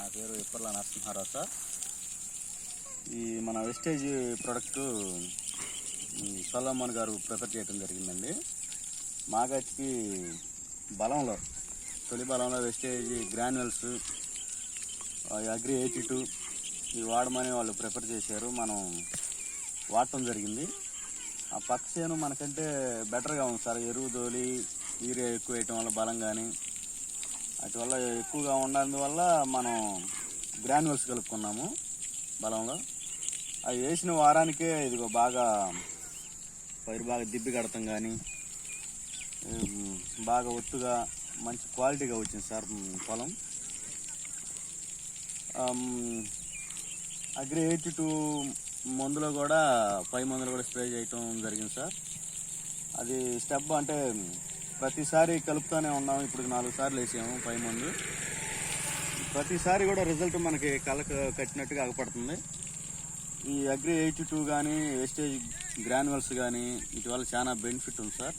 నా పేరు ఇప్పర్ల నరసింహారావు సార్. ఈ మన వెస్టేజ్ ప్రోడక్ట్ సొలమోన్ గారు ప్రిఫర్ చేయడం జరిగిందండి. మాగట్కి బలంలో తొలి బలంలో wastage granules agri eighty two ఇవి వాడమని వాళ్ళు ప్రిఫర్ చేశారు. మనం వాడటం జరిగింది. ఆ పక్షేను మనకంటే బెటర్గా ఉంది సార్. ఎరువు తోలి యూరియా ఎక్కువ వేయటం వల్ల బలం కానీ వల్ల ఎక్కువగా ఉన్నందువల్ల మనం గ్రాన్యువల్స్ కలుపుకున్నాము బలంలో. అవి వేసిన వారానికే ఇదిగో బాగా పైరు బాగా దిబ్బి కడతాం కానీ బాగా ఒత్తుగా మంచి క్వాలిటీగా వచ్చింది సార్ పొలం. అగ్రి ఎయిటీ టూ మందులో కూడా పై మందులు కూడా స్ప్రే చేయటం జరిగింది సార్. అది స్టెప్ అంటే ప్రతిసారి కలుపుతూనే ఉన్నాము. ఇప్పుడు నాలుగు సార్లు వేసాము పై మందు. ప్రతిసారి కూడా రిజల్ట్ మనకి కళ్ళకు కట్టినట్టుగా అగపడుతుంది ఈ అగ్రి ఎయిటీ టూ కానీ వేస్టేజ్ గ్రాన్యువల్స్ కానీ వీటి వల్ల చాలా బెనిఫిట్ ఉంది సార్.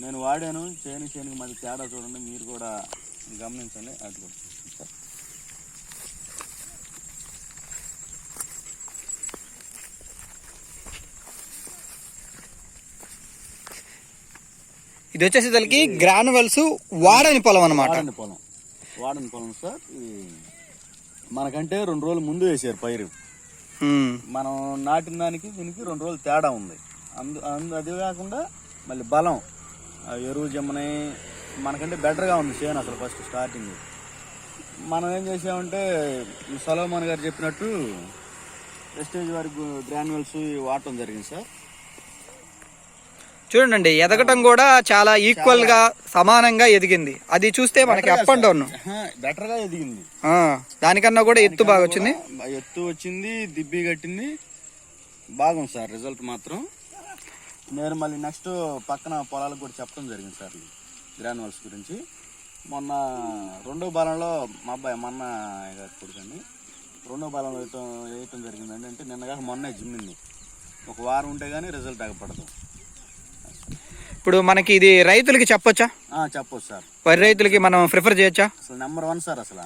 నేను వాడాను. చేను చేనుకి మధ్య తేడా చూడండి. మీరు కూడా గమనించండి. అది కూడా. ఇది వచ్చేసేసరికి గ్రానువల్స్ వాడని పొలం అనమాట వాడని పొలం. వాడని పొలం సార్. మనకంటే రెండు రోజులు ముందు వేసారు పైరు. మనం నాటిన దానికి దీనికి రెండు రోజులు తేడా ఉంది. అందు అందు అది కాకుండా మళ్ళీ బలం. ఎరువు జమ్మని మనకంటే బెటర్గా ఉంది చేను అసలు ఫస్ట్ స్టార్టింగ్ మనం ఏం చేసామంటే సలోమన్ గారు చెప్పినట్టు వెస్టేజ్ వరకు గ్రాన్యువల్స్ వాడటం జరిగింది సార్. చూడండి ఎదగటం కూడా చాలా ఈక్వల్గా సమానంగా ఎదిగింది. అది చూస్తే మనకి అప్ అండ్ డౌన్ బెటర్గా ఎదిగింది. దానికన్నా కూడా ఎత్తు బాగా వచ్చింది. ఎత్తు వచ్చింది దిబ్బి కట్టింది. బాగుంది సార్ రిజల్ట్ మాత్రం. నేను మళ్ళీ నెక్స్ట్ పక్కన పొలాలకు కూడా చెప్పడం జరిగింది సార్. గ్రాన్యువల్స్ గురించి. మొన్న రెండో బాలంలో మా అబ్బాయి మొన్న కొడుకండి. రెండో బాలంలో వేయటం వేయటం జరిగిందండి. అంటే నిన్నగా మొన్నే జిమ్మింది. ఒక వారం ఉంటే కానీ రిజల్ట్ అగపడదు ఇప్పుడు మనకి ఇది రైతులకి చెప్పొచ్చా? ఆ, చెప్పొచ్చు సార్. వరి రైతులకి మనం ప్రిఫర్ చేయొచ్చా? అసలు నెంబర్ వన్ సార్ అసలు.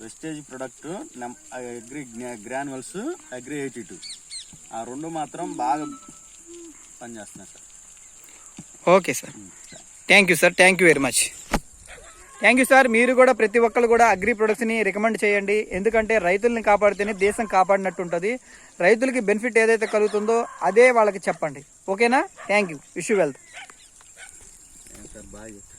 Wastage product agri granules agri eighty two ఆ రెండు మాత్రం బాగా పనిచేస్తున్నాయి sir. Okay sir. Thank you sir thank you very much thank you sir మీరు కూడా ప్రతి ఒక్కరు కూడా అగ్రి ప్రొడక్ట్స్ని రికమెండ్ చేయండి. ఎందుకంటే రైతుల్ని కాపాడితేనే దేశం కాపాడినట్టు ఉంటుంది. రైతులకి బెనిఫిట్ ఏదైతే కలుగుతుందో అదే వాళ్ళకి చెప్పండి. ఓకేనా thank you wish you wealth sir బాగా